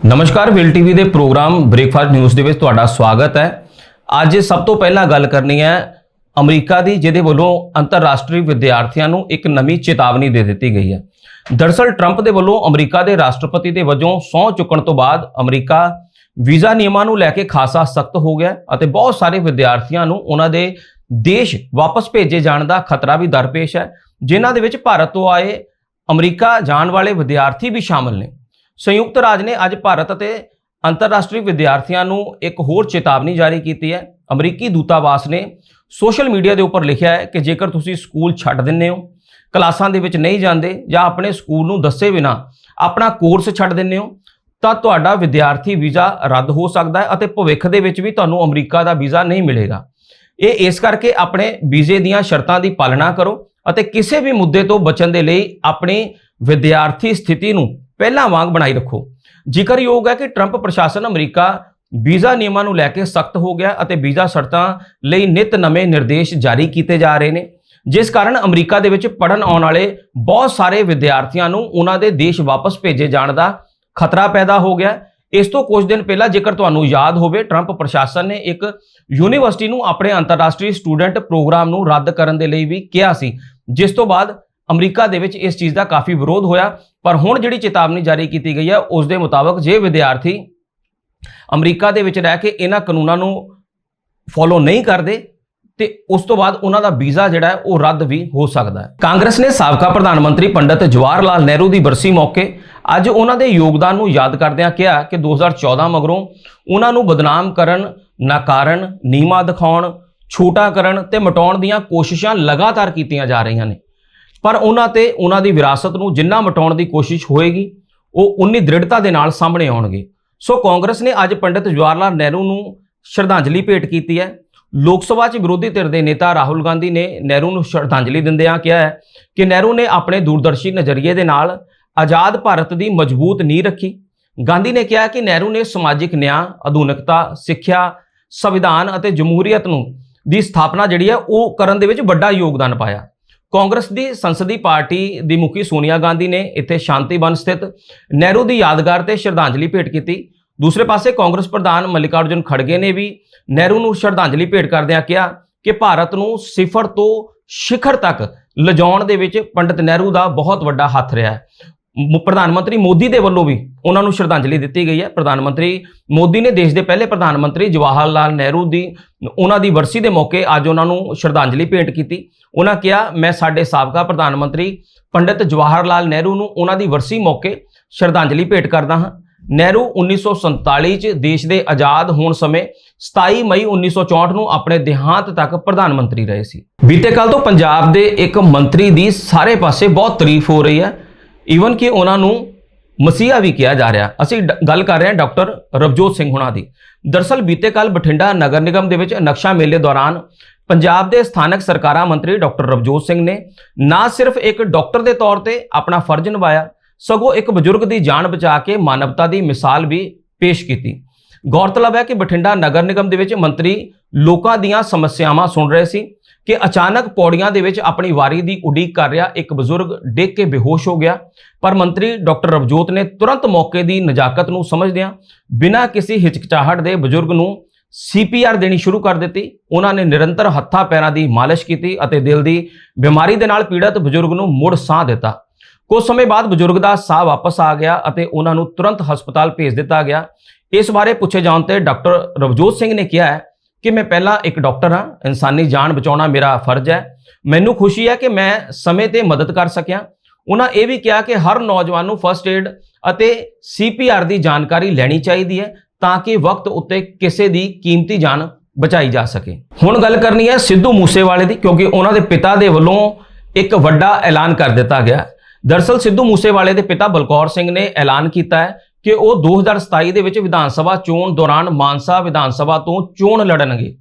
ਨਮਸਕਾਰ, will TV ਦੇ programme breakfast news ਦੇ ਵਿੱਚ ਤੁਹਾਡਾ ਸਵਾਗਤ ਹੈ। ਅੱਜ ਸਭ ਤੋਂ ਪਹਿਲਾਂ ਗੱਲ ਕਰਨੀ ਹੈ ਅਮਰੀਕਾ ਦੀ, ਜਿਹਦੇ ਵੱਲੋਂ ਅੰਤਰਰਾਸ਼ਟਰੀ ਵਿਦਿਆਰਥੀਆਂ ਨੂੰ ਇੱਕ ਨਵੀਂ ਚੇਤਾਵਨੀ ਦੇ ਦਿੱਤੀ ਗਈ ਹੈ। ਦਰਸਲ, ਟਰੰਪ ਦੇ ਵੱਲੋਂ ਅਮਰੀਕਾ ਦੇ ਰਾਸ਼ਟਰਪਤੀ ਦੇ ਵਜੋਂ ਸਹੁੰ ਚੁੱਕਣ ਤੋਂ ਬਾਅਦ ਅਮਰੀਕਾ ਵੀਜ਼ਾ ਨਿਯਮਾਂ ਨੂੰ ਲੈ ਕੇ ਖਾਸਾ ਸਖਤ ਹੋ ਗਿਆ ਅਤੇ ਬਹੁਤ ਸਾਰੇ ਵਿਦਿਆਰਥੀਆਂ ਨੂੰ ਉਹਨਾਂ ਦੇ ਦੇਸ਼ ਵਾਪਸ ਭੇਜੇ ਜਾਣ ਦਾ ਖਤਰਾ ਵੀ ਦਰਪੇਸ਼ ਹੈ, ਜਿਨ੍ਹਾਂ ਦੇ ਵਿੱਚ ਭਾਰਤ ਤੋਂ ਆਏ ਅਮਰੀਕਾ ਜਾਣ ਵਾਲੇ ਵਿਦਿਆਰਥੀ ਵੀ ਸ਼ਾਮਲ ਨੇ। ਸੰਯੁਕਤ ਰਾਜ ਨੇ ਅੱਜ ਭਾਰਤ ਅਤੇ ਅੰਤਰਰਾਸ਼ਟਰੀ ਵਿਦਿਆਰਥੀਆਂ ਨੂੰ ਇੱਕ ਹੋਰ ਚੇਤਾਵਨੀ ਜਾਰੀ ਕੀਤੀ ਹੈ। ਅਮਰੀਕੀ ਦੂਤਾਵਾਸ ਨੇ ਸੋਸ਼ਲ ਮੀਡੀਆ ਦੇ ਉੱਪਰ ਲਿਖਿਆ ਹੈ ਕਿ ਜੇਕਰ ਤੁਸੀਂ ਸਕੂਲ ਛੱਡ ਦਿੰਦੇ ਹੋ, ਕਲਾਸਾਂ ਦੇ ਵਿੱਚ ਨਹੀਂ ਜਾਂਦੇ ਜਾਂ ਆਪਣੇ ਸਕੂਲ ਨੂੰ ਦੱਸੇ ਬਿਨਾ ਆਪਣਾ ਕੋਰਸ ਛੱਡ ਦਿੰਦੇ ਹੋ, ਤਾਂ ਤੁਹਾਡਾ ਵਿਦਿਆਰਥੀ ਵੀਜ਼ਾ ਰੱਦ ਹੋ ਸਕਦਾ ਹੈ ਅਤੇ ਭਵਿੱਖ ਦੇ ਵਿੱਚ ਵੀ ਤੁਹਾਨੂੰ ਅਮਰੀਕਾ ਦਾ ਵੀਜ਼ਾ ਨਹੀਂ ਮਿਲੇਗਾ। ਇਹ ਇਸ ਕਰਕੇ ਆਪਣੇ ਵੀਜ਼ੇ ਦੀਆਂ ਸ਼ਰਤਾਂ ਦੀ ਪਾਲਣਾ ਕਰੋ ਅਤੇ ਕਿਸੇ ਵੀ ਮੁੱਦੇ ਤੋਂ ਬਚਣ ਦੇ ਲਈ ਆਪਣੀ ਵਿਦਿਆਰਥੀ ਸਥਿਤੀ ਨੂੰ ਪਹਿਲਾਂ ਵਾਂਗ ਬਣਾਈ ਰੱਖੋ। ਜ਼ਿਕਰਯੋਗ ਹੈ ਕਿ ਟਰੰਪ ਪ੍ਰਸ਼ਾਸਨ ਅਮਰੀਕਾ ਵੀਜ਼ਾ ਨਿਯਮਾਂ ਨੂੰ ਲੈ ਕੇ ਸਖਤ ਹੋ ਗਿਆ ਅਤੇ ਵੀਜ਼ਾ ਸ਼ਰਤਾਂ ਲਈ ਨਿਤ ਨਵੇਂ ਨਿਰਦੇਸ਼ ਜਾਰੀ ਕੀਤੇ ਜਾ ਰਹੇ ਨੇ। ਜਿਸ ਕਾਰਨ ਅਮਰੀਕਾ ਦੇ ਵਿੱਚ ਪੜਨ ਆਉਣ ਵਾਲੇ ਬਹੁਤ ਸਾਰੇ ਵਿਦਿਆਰਥੀਆਂ ਨੂੰ ਉਹਨਾਂ ਦੇ ਦੇਸ਼ ਵਾਪਸ ਭੇਜੇ ਜਾਣ ਦਾ ਖਤਰਾ ਪੈਦਾ ਹੋ ਗਿਆ। ਇਸ ਤੋਂ ਕੁਝ ਦਿਨ ਪਹਿਲਾਂ ਜੇਕਰ ਤੁਹਾਨੂੰ ਯਾਦ ਹੋਵੇ, ਟਰੰਪ ਪ੍ਰਸ਼ਾਸਨ ਨੇ ਇੱਕ ਯੂਨੀਵਰਸਿਟੀ ਨੂੰ ਆਪਣੇ ਅੰਤਰਰਾਸ਼ਟਰੀ ਸਟੂਡੈਂਟ ਪ੍ਰੋਗਰਾਮ ਨੂੰ ਰੱਦ ਕਰਨ ਦੇ ਲਈ ਵੀ ਕਿਹਾ ਸੀ, ਜਿਸ ਤੋਂ ਬਾਅਦ ਅਮਰੀਕਾ ਦੇ ਵਿੱਚ ਇਸ ਚੀਜ਼ ਦਾ ਕਾਫੀ ਵਿਰੋਧ ਹੋਇਆ। ਪਰ ਹੁਣ ਜਿਹੜੀ ਚੇਤਾਵਨੀ ਜਾਰੀ ਕੀਤੀ ਗਈ ਹੈ, ਉਸ ਦੇ ਮੁਤਾਬਕ ਜੇ ਵਿਦਿਆਰਥੀ ਅਮਰੀਕਾ ਦੇ ਵਿੱਚ ਰਹਿ ਕੇ ਇਹਨਾਂ ਕਾਨੂੰਨਾਂ ਨੂੰ ਫੋਲੋ ਨਹੀਂ ਕਰਦੇ, ਤੇ ਉਸ ਤੋਂ ਬਾਅਦ ਉਹਨਾਂ ਦਾ ਵੀਜ਼ਾ ਜਿਹੜਾ ਹੈ, ਉਹ ਰੱਦ ਵੀ ਹੋ ਸਕਦਾ ਹੈ। ਕਾਂਗਰਸ ਨੇ ਸਾਬਕਾ ਪ੍ਰਧਾਨ ਮੰਤਰੀ ਪੰਡਤ ਜਵਾਹਰ ਲਾਲ ਨਹਿਰੂ ਦੀ ਬਰਸੀ ਮੌਕੇ ਅੱਜ ਉਹਨਾਂ ਦੇ ਯੋਗਦਾਨ ਨੂੰ ਯਾਦ ਕਰਦਿਆਂ ਕਿਹਾ ਕਿ 2014 ਮਗਰੋਂ ਉਹਨਾਂ ਨੂੰ ਬਦਨਾਮ ਕਰਨ, ਨਾਕਾਰਨ ਨੀਮਾ ਦਿਖਾਉਣ, ਛੋਟਾ ਕਰਨ ਤੇ ਮਟਾਉਣ ਦੀਆਂ ਕੋਸ਼ਿਸ਼ਾਂ ਲਗਾਤਾਰ ਕੀਤੀਆਂ ਜਾ ਰਹੀਆਂ ਨੇ। ਪਰ ਉਹਨਾਂ ਤੇ ਉਹਨਾਂ ਦੀ ਵਿਰਾਸਤ ਨੂੰ ਜਿੰਨਾ ਮਟਾਉਣ ਦੀ ਕੋਸ਼ਿਸ਼ ਹੋਏਗੀ, ਉਹ ਉਨੀ ਦ੍ਰਿੜਤਾ ਦੇ ਨਾਲ ਸਾਹਮਣੇ ਆਉਣਗੇ। ਸੋ ਕਾਂਗਰਸ ਨੇ ਅੱਜ ਪੰਡਿਤ ਜਵਾਹਰ ਲਾਲ ਨਹਿਰੂ ਨੂੰ ਸ਼ਰਧਾਂਜਲੀ ਭੇਟ ਕੀਤੀ ਹੈ। ਲੋਕ ਸਭਾ 'ਚ ਵਿਰੋਧੀ ਧਿਰ ਦੇ ਨੇਤਾ ਰਾਹੁਲ ਗਾਂਧੀ ਨੇ ਨਹਿਰੂ ਨੂੰ ਸ਼ਰਧਾਂਜਲੀ ਦਿੰਦਿਆਂ ਕਿਹਾ ਹੈ ਕਿ ਨਹਿਰੂ ਨੇ ਆਪਣੇ ਦੂਰਦਰਸ਼ੀ ਨਜ਼ਰੀਏ ਦੇ ਨਾਲ ਆਜ਼ਾਦ ਭਾਰਤ ਦੀ ਮਜ਼ਬੂਤ ਨੀਂਹ ਰੱਖੀ। ਗਾਂਧੀ ਨੇ ਕਿਹਾ ਕਿ ਨਹਿਰੂ ਨੇ ਸਮਾਜਿਕ ਨਿਆਂ, ਆਧੁਨਿਕਤਾ, ਸਿੱਖਿਆ, ਸੰਵਿਧਾਨ ਅਤੇ ਜਮਹੂਰੀਅਤ ਨੂੰ ਦੀ ਸਥਾਪਨਾ ਜਿਹੜੀ ਹੈ, ਉਹ ਕਰਨ ਦੇ ਵਿੱਚ ਵੱਡਾ ਯੋਗਦਾਨ ਪਾਇਆ। ਕਾਂਗਰਸ ਦੀ ਸੰਸਦੀ ਪਾਰਟੀ ਦੀ ਮੁਖੀ ਸੋਨੀਆ ਗਾਂਧੀ ਨੇ ਇੱਥੇ ਸ਼ਾਂਤੀਵਨ ਸਥਿਤ ਨਹਿਰੂ ਦੀ ਯਾਦਗਾਰ ਤੇ ਸ਼ਰਧਾਂਜਲੀ ਭੇਟ ਕੀਤੀ। ਦੂਸਰੇ ਪਾਸੇ ਕਾਂਗਰਸ ਪ੍ਰਧਾਨ ਮੱਲਿਕਾਰਜੁਨ ਖੜਗੇ ਨੇ ਵੀ ਨਹਿਰੂ ਨੂੰ ਸ਼ਰਧਾਂਜਲੀ ਭੇਟ ਕਰਦਿਆਂ ਕਿਹਾ ਕਿ ਭਾਰਤ ਨੂੰ ਸਿਫਰ ਤੋਂ ਸਿਖਰ ਤੱਕ ਲਿਜਾਉਣ ਦੇ ਵਿੱਚ ਪੰਡਿਤ ਨਹਿਰੂ ਦਾ ਬਹੁਤ ਵੱਡਾ ਹੱਥ ਰਿਹਾ ਹੈ। ਪ੍ਰਧਾਨ ਮੰਤਰੀ ਮੋਦੀ ਦੇ ਵੱਲੋਂ ਵੀ ਉਹਨਾਂ ਨੂੰ ਸ਼ਰਧਾਂਜਲੀ ਦਿੱਤੀ ਗਈ ਹੈ। ਪ੍ਰਧਾਨ ਮੰਤਰੀ ਮੋਦੀ ਨੇ ਦੇਸ਼ ਦੇ ਪਹਿਲੇ ਪ੍ਰਧਾਨ ਮੰਤਰੀ ਜਵਾਹਰ ਲਾਲ ਨਹਿਰੂ ਦੀ, ਉਹਨਾਂ ਦੀ ਵਰਸੀ ਦੇ ਮੌਕੇ ਅੱਜ ਉਹਨਾਂ ਨੂੰ ਸ਼ਰਧਾਂਜਲੀ ਭੇਂਟ ਕੀਤੀ। ਉਹਨਾਂ ਕਿਹਾ, ਮੈਂ ਸਾਡੇ ਸਾਬਕਾ ਪ੍ਰਧਾਨ ਮੰਤਰੀ ਪੰਡਿਤ ਜਵਾਹਰ ਲਾਲ ਨਹਿਰੂ ਨੂੰ ਉਹਨਾਂ ਦੀ ਵਰਸੀ ਮੌਕੇ ਸ਼ਰਧਾਂਜਲੀ ਭੇਂਟ ਕਰਦਾ ਹਾਂ। ਨਹਿਰੂ 1947 ਚ ਦੇਸ਼ ਦੇ ਆਜ਼ਾਦ ਹੋਣ ਸਮੇਂ 27 ਮਈ 1964 ਨੂੰ ਆਪਣੇ ਦੇਹਾਂਤ ਤੱਕ ਪ੍ਰਧਾਨ ਮੰਤਰੀ ਰਹੇ ਸੀ। ਬੀਤੇ ਕੱਲ ਤੋਂ ਪੰਜਾਬ ਦੇ ਇੱਕ ਮੰਤਰੀ ਦੀ ਸਾਰੇ ਪਾਸੇ ਬਹੁਤ ਤਾਰੀਫ ਹੋ ਰਹੀ ਹੈ। ਈਵਨ ਕਿ ਉਹਨਾਂ ਨੂੰ ਮਸੀਹਾ ਵੀ ਕਿਹਾ ਜਾ ਰਿਹਾ। ਅਸੀਂ ਡ- ਗੱਲ ਕਰ ਰਹੇ ਹਾਂ ਡਾਕਟਰ ਰਵਜੋਤ ਸਿੰਘ ਹੁਣਾਂ ਦੀ। ਦਰਸਲ ਬੀਤੇ ਕੱਲ ਬਠਿੰਡਾ ਨਗਰ ਨਿਗਮ ਦੇ ਵਿੱਚ ਨਕਸ਼ਾ ਮੇਲੇ ਦੌਰਾਨ ਪੰਜਾਬ ਦੇ ਸਥਾਨਕ ਸਰਕਾਰਾਂ ਮੰਤਰੀ ਡਾਕਟਰ ਰਵਜੋਤ ਸਿੰਘ ਨੇ ਨਾ ਸਿਰਫ ਇੱਕ ਡਾਕਟਰ ਦੇ ਤੌਰ ਤੇ ਆਪਣਾ ਫਰਜ਼ ਨਿਭਾਇਆ, ਸਗੋਂ ਇੱਕ ਬਜ਼ੁਰਗ ਦੀ ਜਾਨ ਬਚਾ ਕੇ ਮਾਨਵਤਾ ਦੀ ਮਿਸਾਲ ਵੀ ਪੇਸ਼ ਕੀਤੀ। ਗੌਰਤਲਬ ਹੈ ਕਿ ਬਠਿੰਡਾ ਨਗਰ ਨਿਗਮ ਦੇ ਵਿੱਚ ਮੰਤਰੀ ਲੋਕਾਂ ਦੀਆਂ ਸਮੱਸਿਆਵਾਂ ਸੁਣ ਰਹੇ ਸੀ ਕਿ ਅਚਾਨਕ ਪੌੜੀਆਂ ਦੇ ਵਿੱਚ ਆਪਣੀ ਵਾਰੀ ਦੀ ਉਡੀਕ ਕਰ ਰਿਹਾ ਇੱਕ ਬਜ਼ੁਰਗ ਡਿੱਗ ਕੇ ਬੇਹੋਸ਼ ਹੋ ਗਿਆ। ਪਰ ਮੰਤਰੀ ਡਾਕਟਰ ਰਵਜੋਤ ਨੇ ਤੁਰੰਤ ਮੌਕੇ ਦੀ ਨਜਾਕਤ ਨੂੰ ਸਮਝਦਿਆਂ ਬਿਨਾਂ ਕਿਸੇ ਹਿਚਕਚਾਹਟ ਦੇ ਬਜ਼ੁਰਗ ਨੂੰ ਸੀਪੀਆਰ ਦੇਣੀ ਸ਼ੁਰੂ ਕਰ ਦਿੱਤੀ। ਉਹਨਾਂ ਨੇ ਨਿਰੰਤਰ ਹੱਥਾਂ ਪੈਰਾਂ ਦੀ ਮਾਲਿਸ਼ ਕੀਤੀ ਅਤੇ ਦਿਲ ਦੀ ਬਿਮਾਰੀ ਦੇ ਨਾਲ ਪੀੜਤ ਬਜ਼ੁਰਗ ਨੂੰ ਮੁੜ ਸਾਹ ਦਿੱਤਾ। ਕੁਝ ਸਮੇਂ ਬਾਅਦ ਬਜ਼ੁਰਗ ਦਾ ਸਾਹ ਵਾਪਸ ਆ ਗਿਆ ਅਤੇ ਉਹਨਾਂ ਨੂੰ ਤੁਰੰਤ ਹਸਪਤਾਲ ਭੇਜ ਦਿੱਤਾ ਗਿਆ। ਇਸ ਬਾਰੇ ਪੁੱਛੇ ਜਾਣ ਤੇ ਡਾਕਟਰ ਰਵਜੋਤ ਸਿੰਘ ਨੇ ਕਿਹਾ ਹੈ ਕਿ ਮੈਂ ਪਹਿਲਾਂ ਇੱਕ ਡਾਕਟਰ ਹਾਂ, ਇਨਸਾਨੀ ਜਾਨ ਬਚਾਉਣਾ ਮੇਰਾ ਫਰਜ਼ ਹੈ। ਮੈਨੂੰ ਖੁਸ਼ੀ ਹੈ ਕਿ ਮੈਂ ਸਮੇਂ ਤੇ ਮਦਦ ਕਰ ਸਕਿਆ। ਉਹਨਾਂ ਇਹ ਵੀ ਕਿਹਾ ਕਿ ਹਰ ਨੌਜਵਾਨ ਨੂੰ ਫਰਸਟ ਏਡ ਅਤੇ ਸੀਪੀਆਰ ਦੀ ਜਾਣਕਾਰੀ ਲੈਣੀ ਚਾਹੀਦੀ ਹੈ ਤਾਂ ਕਿ ਵਕਤ ਉੱਤੇ ਕਿਸੇ ਦੀ ਕੀਮਤੀ ਜਾਨ ਬਚਾਈ ਜਾ ਸਕੇ। ਹੁਣ ਗੱਲ ਕਰਨੀ ਹੈ ਸਿੱਧੂ ਮੂਸੇਵਾਲੇ ਦੀ, ਕਿਉਂਕਿ ਉਹਨਾਂ ਦੇ ਪਿਤਾ ਦੇ ਵੱਲੋਂ ਇੱਕ ਵੱਡਾ ਐਲਾਨ ਕਰ ਦਿੱਤਾ ਗਿਆ। ਦਰਸਲ ਸਿੱਧੂ ਮੂਸੇਵਾਲੇ ਦੇ ਪਿਤਾ ਬਲਕੌਰ ਸਿੰਘ ਨੇ ਐਲਾਨ ਕੀਤਾ ਹੈ ਕਿ ਉਹ 2027 ਦੇ ਵਿੱਚ ਵਿਧਾਨ ਸਭਾ ਚੋਣ ਦੌਰਾਨ ਮਾਨਸਾ ਵਿਧਾਨ ਸਭਾ ਤੋਂ ਚੋਣ ਲੜਨਗੇ।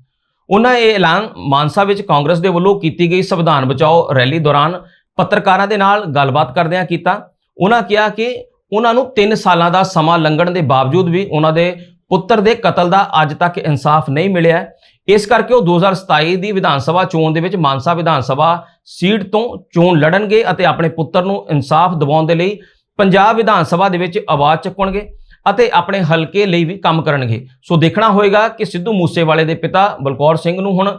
ਉਹਨਾਂ ਇਹ ਐਲਾਨ ਮਾਨਸਾ ਵਿੱਚ ਕਾਂਗਰਸ ਦੇ ਵੱਲੋਂ ਕੀਤੀ ਗਈ ਸੰਵਿਧਾਨ ਬਚਾਓ ਰੈਲੀ ਦੌਰਾਨ ਪੱਤਰਕਾਰਾਂ ਦੇ ਨਾਲ ਗੱਲਬਾਤ ਕਰਦਿਆਂ ਕੀਤਾ। ਉਹਨਾਂ ਕਿਹਾ ਕਿ ਉਹਨਾਂ ਨੂੰ 3 ਸਾਲਾਂ ਦਾ ਸਮਾਂ ਲੰਘਣ ਦੇ ਬਾਵਜੂਦ ਵੀ ਉਹਨਾਂ ਦੇ ਪੁੱਤਰ ਦੇ ਕਤਲ ਦਾ ਅੱਜ ਤੱਕ ਇਨਸਾਫ ਨਹੀਂ ਮਿਲਿਆ ਇਸ ਕਰਕੇ ਉਹ 2027 ਦੀ ਵਿਧਾਨ ਸਭਾ ਚੋਣ ਦੇ ਵਿੱਚ ਮਾਨਸਾ ਵਿਧਾਨ ਸਭਾ ਸੀਟ ਤੋਂ ਚੋਣ ਲੜਨਗੇ ਅਤੇ ਆਪਣੇ ਪੁੱਤਰ ਨੂੰ ਇਨਸਾਫ ਦਿਵਾਉਣ ਦੇ ਲਈ ਪੰਜਾਬ ਵਿਧਾਨ ਸਭਾ ਦੇ ਵਿੱਚ ਆਵਾਜ਼ ਚੱਕਣਗੇ ਅਤੇ ਆਪਣੇ ਹਲਕੇ ਲਈ ਵੀ ਕੰਮ ਕਰਨਗੇ। ਸੋ ਦੇਖਣਾ ਹੋਏਗਾ ਕਿ ਸਿੱਧੂ ਮੂਸੇਵਾਲੇ ਦੇ ਪਿਤਾ ਬਲਕੌਰ ਸਿੰਘ ਨੂੰ ਹੁਣ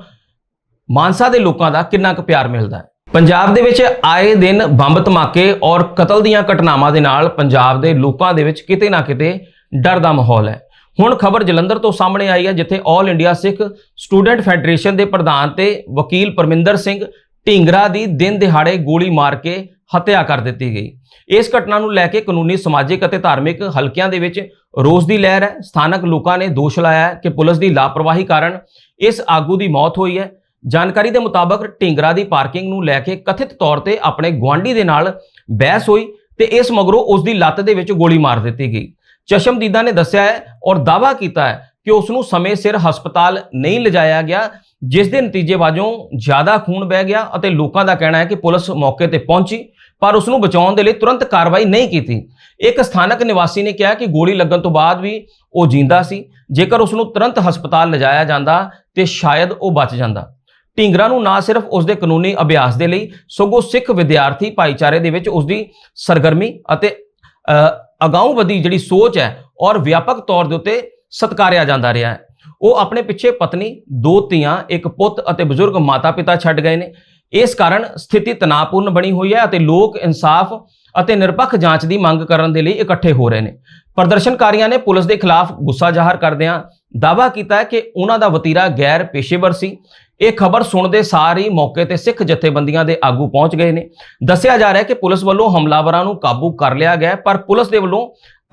ਮਾਨਸਾ ਦੇ ਲੋਕਾਂ ਦਾ ਕਿੰਨਾ ਕੁ ਪਿਆਰ ਮਿਲਦਾ ਹੈ। ਪੰਜਾਬ ਦੇ ਵਿੱਚ ਆਏ ਦਿਨ ਬੰਬ ਧਮਾਕੇ ਔਰ ਕਤਲ ਦੀਆਂ ਘਟਨਾਵਾਂ ਦੇ ਨਾਲ ਪੰਜਾਬ ਦੇ ਲੋਕਾਂ ਦੇ ਵਿੱਚ ਕਿਤੇ ਨਾ ਕਿਤੇ ਡਰ ਦਾ ਮਾਹੌਲ ਹੈ। ਹੁਣ ਖਬਰ ਜਲੰਧਰ ਤੋਂ ਸਾਹਮਣੇ ਆਈ ਹੈ, ਜਿੱਥੇ 올 ਇੰਡੀਆ ਸਿੱਖ ਸਟੂਡੈਂਟ ਫੈਡਰੇਸ਼ਨ ਦੇ ਪ੍ਰਧਾਨ ਤੇ ਵਕੀਲ ਪਰਮਿੰਦਰ ਸਿੰਘ ਢੀਂਗਰਾ ਦੀ ਦਿਨ ਦਿਹਾੜੇ ਗੋਲੀ ਮਾਰ ਕੇ ਹੱਤਿਆ ਕਰ ਦਿੱਤੀ ਗਈ। ਇਸ ਘਟਨਾ ਨੂੰ ਲੈ ਕੇ ਕਾਨੂੰਨੀ, ਸਮਾਜਿਕ ਅਤੇ ਧਾਰਮਿਕ ਹਲਕਿਆਂ ਦੇ ਵਿੱਚ ਰੋਸ ਦੀ ਲਹਿਰ ਹੈ। ਸਥਾਨਕ ਲੋਕਾਂ ਨੇ ਦੋਸ਼ ਲਾਇਆ ਹੈ ਕਿ ਪੁਲਿਸ ਦੀ ਲਾਪਰਵਾਹੀ ਕਾਰਨ ਇਸ ਆਗੂ ਦੀ ਮੌਤ ਹੋਈ ਹੈ। ਜਾਣਕਾਰੀ ਦੇ ਮੁਤਾਬਕ ਢਿੰਗਰਾ ਦੀ ਪਾਰਕਿੰਗ ਨੂੰ ਲੈ ਕੇ ਕਥਿਤ ਤੌਰ ਤੇ ਆਪਣੇ ਗੁਆਂਢੀ ਦੇ ਨਾਲ ਬਹਿਸ ਹੋਈ ਤੇ ਇਸ ਮਗਰੋਂ ਉਸ ਦੀ ਲੱਤ ਦੇ ਵਿੱਚ ਗੋਲੀ ਮਾਰ ਦਿੱਤੀ ਗਈ। ਚਸ਼ਮਦੀਦਾ ਨੇ ਦੱਸਿਆ ਹੈ ਔਰ ਦਾਅਵਾ ਕੀਤਾ ਹੈ ਕਿ ਉਸ ਨੂੰ ਸਮੇਂ ਸਿਰ ਹਸਪਤਾਲ ਨਹੀਂ ਲਿਜਾਇਆ ਗਿਆ, ਜਿਸ ਦੇ ਨਤੀਜੇ ਵਜੋਂ ਜ਼ਿਆਦਾ ਖੂਨ ਵਹਿ ਗਿਆ ਅਤੇ ਲੋਕਾਂ ਦਾ ਕਹਿਣਾ ਹੈ ਕਿ ਪੁਲਿਸ ਮੌਕੇ ਤੇ ਪਹੁੰਚੀ, ਪਰ ਉਸ ਨੂੰ ਬਚਾਉਣ ਦੇ ਲਈ ਤੁਰੰਤ ਕਾਰਵਾਈ ਨਹੀਂ ਕੀਤੀ। ਇੱਕ ਸਥਾਨਕ ਨਿਵਾਸੀ ਨੇ ਕਿਹਾ ਕਿ ਗੋਲੀ ਲੱਗਣ ਤੋਂ ਬਾਅਦ ਵੀ ਉਹ ਜਿੰਦਾ ਸੀ, ਜੇਕਰ ਉਸ ਨੂੰ ਤੁਰੰਤ ਹਸਪਤਾਲ ਲਿਜਾਇਆ ਜਾਂਦਾ ਤੇ ਸ਼ਾਇਦ ਉਹ ਬਚ ਜਾਂਦਾ। ਢਿੰਗਰਾ ਨੂੰ ਨਾ ਸਿਰਫ ਉਸ ਦੇ ਕਾਨੂੰਨੀ ਅਭਿਆਸ ਦੇ ਲਈ, ਸਗੋਂ ਸਿੱਖ ਵਿਦਿਆਰਥੀ ਭਾਈਚਾਰੇ ਦੇ ਵਿੱਚ ਉਸ ਦੀ ਸਰਗਰਮੀ ਅਤੇ ਅ, ਅਗਾਊਂਵਧੀ ਜਿਹੜੀ ਸੋਚ ਹੈ ਔਰ ਵਿਆਪਕ ਤੌਰ ਦੇ ਉੱਤੇ ਸਤਕਾਰਿਆ ਜਾਂਦਾ ਰਿਹਾ ਹੈ। ਉਹ ਆਪਣੇ ਪਿੱਛੇ ਪਤਨੀ ਦੋ ਧੀਆਂ ਇੱਕ ਪੁੱਤ ਅਤੇ ਬਜ਼ੁਰਗ ਮਾਤਾ-ਪਿਤਾ ਛੱਡ ਗਏ ਨੇ। ਇਸ ਕਾਰਨ ਸਥਿਤੀ ਤਣਾਅਪੂਰਨ ਬਣੀ ਹੋਈ ਹੈ ਅਤੇ ਲੋਕ ਇਨਸਾਫ ਅਤੇ ਨਿਰਪੱਖ ਜਾਂਚ ਦੀ ਮੰਗ ਕਰਨ ਦੇ ਲਈ ਇਕੱਠੇ ਹੋ ਰਹੇ ਨੇ। ਪ੍ਰਦਰਸ਼ਨਕਾਰੀਆਂ ਨੇ ਪੁਲਿਸ ਦੇ ਖਿਲਾਫ ਗੁੱਸਾ ਜ਼ਾਹਰ ਕਰਦਿਆਂ ਦਾਅਵਾ ਕੀਤਾ ਕਿ ਉਹਨਾਂ ਦਾ ਵਤੀਰਾ ਗੈਰ ਪੇਸ਼ੇਵਰ ਸੀ। ਇਹ ਖਬਰ ਸੁਣਦੇ ਸਾਰ ਹੀ ਮੌਕੇ ਤੇ ਸਿੱਖ ਜਥੇਬੰਦੀਆਂ ਦੇ ਆਗੂ ਪਹੁੰਚ ਗਏ ਨੇ। ਦੱਸਿਆ ਜਾ ਰਿਹਾ ਹੈ ਕਿ ਪੁਲਿਸ ਵੱਲੋਂ ਹਮਲਾਵਰਾਂ ਨੂੰ ਕਾਬੂ ਕਰ ਲਿਆ ਗਿਆ ਪਰ ਪੁਲਿਸ ਦੇ ਵੱਲੋਂ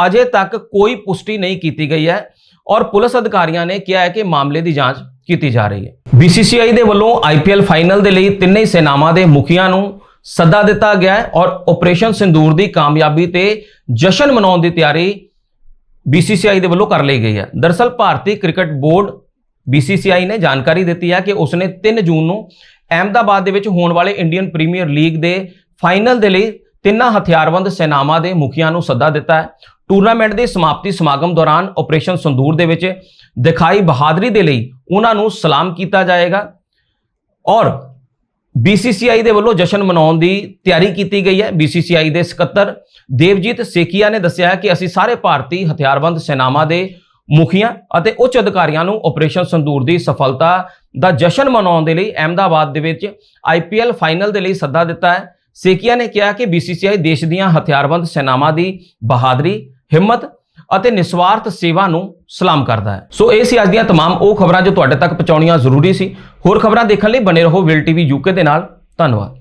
ਅਜੇ ਤੱਕ ਕੋਈ ਪੁਸ਼ਟੀ ਨਹੀਂ ਕੀਤੀ ਗਈ ਹੈ ਔਰ ਪੁਲਿਸ ਅਧਿਕਾਰੀਆਂ ਨੇ ਕਿਹਾ ਹੈ ਕਿ ਮਾਮਲੇ ਦੀ ਜਾਂਚ ਕੀਤੀ ਜਾ ਰਹੀ ਹੈ। BCCI ਦੇ ਵੱਲੋਂ IPL ਫਾਈਨਲ ਦੇ ਲਈ ਤਿੰਨੇ ਸੈਨਾਵਾਂ ਦੇ ਮੁਖੀਆਂ ਨੂੰ ਸੱਦਾ ਦਿੱਤਾ ਗਿਆ ਹੈ ਔਰ ਆਪਰੇਸ਼ਨ ਸਿੰਦੂਰ ਦੀ ਕਾਮਯਾਬੀ ਤੇ ਜਸ਼ਨ ਮਨਾਉਣ ਦੀ ਤਿਆਰੀ BCCI ਦੇ ਵੱਲੋਂ ਕਰ ਲਈ ਗਈ ਹੈ। ਦਰਸਲ ਭਾਰਤੀ ਕ੍ਰਿਕਟ ਬੋਰਡ BCCI ਨੇ ਜਾਣਕਾਰੀ ਦਿੱਤੀ ਹੈ ਕਿ ਉਸਨੇ 3 ਜੂਨ ਨੂੰ ਅਹਿਮਦਾਬਾਦ ਦੇ ਵਿੱਚ ਹੋਣ ਵਾਲੇ ਇੰਡੀਅਨ ਪ੍ਰੀਮੀਅਰ ਲੀਗ ਦੇ ਫਾਈਨਲ ਦੇ ਲਈ ਤਿੰਨਾਂ ਹਥਿਆਰਬੰਦ ਸੈਨਾਵਾਂ ਦੇ ਮੁਖੀਆਂ ਨੂੰ ਸੱਦਾ ਦਿੱਤਾ ਹੈ। ਟੂਰਨਾਮੈਂਟ ਦੇ ਸਮਾਪਤੀ ਸਮਾਗਮ ਦੌਰਾਨ ਆਪਰੇਸ਼ਨ ਸੰਦੂਰ ਦੇ ਵਿੱਚ ਦਿਖਾਈ ਬਹਾਦਰੀ ਦੇ ਲਈ ਉਹਨਾਂ ਨੂੰ ਸਲਾਮ ਕੀਤਾ ਜਾਏਗਾ ਔਰ BCCI ਦੇ ਵੱਲੋਂ ਜਸ਼ਨ ਮਨਾਉਣ ਦੀ ਤਿਆਰੀ ਕੀਤੀ ਗਈ ਹੈ। BCCI ਦੇ ਸਕੱਤਰ ਦੇਵਜੀਤ ਸੇਕੀਆ ਨੇ ਦੱਸਿਆ ਕਿ ਅਸੀਂ ਸਾਰੇ ਭਾਰਤੀ ਹਥਿਆਰਬੰਦ ਸੈਨਾਵਾਂ ਦੇ ਮੁਖੀਆਂ ਅਤੇ ਉੱਚ ਅਧਿਕਾਰੀਆਂ ਨੂੰ ਆਪਰੇਸ਼ਨ ਸੰਦੂਰ ਦੀ ਸਫਲਤਾ ਦਾ ਜਸ਼ਨ ਮਨਾਉਣ ਦੇ ਲਈ ਅਹਿਮਦਾਬਾਦ ਦੇ ਵਿੱਚ IPL ਫਾਈਨਲ ਦੇ ਲਈ ਸੱਦਾ ਦਿੱਤਾ ਹੈ ਸੇਕੀਆ ਨੇ ਕਿਹਾ ਕਿ BCCI ਦੇਸ਼ ਦੀਆਂ ਹਥਿਆਰਬੰਦ ਸੈਨਾਵਾਂ ਦੀ ਬਹਾਦਰੀ ਹਿੰਮਤ ਅਤੇ ਨਿਸਵਾਰਥ ਸੇਵਾ ਨੂੰ ਸਲਾਮ ਕਰਦਾ ਹੈ ਸੋ ਇਹ ਸੀ ਅੱਜ ਦੀਆਂ तमाम ਉਹ ਖਬਰਾਂ ਜੋ ਤੁਹਾਡੇ ਤੱਕ ਪਹੁੰਚਾਉਣੀਆਂ ਜ਼ਰੂਰੀ ਸੀ ਹੋਰ ਖਬਰਾਂ ਦੇਖਣ ਲਈ ਬਨੇ ਰਹੋ ਵਿਲ ਟੀਵੀ ਯੂਕੇ ਦੇ ਨਾਲ ਧੰਨਵਾਦ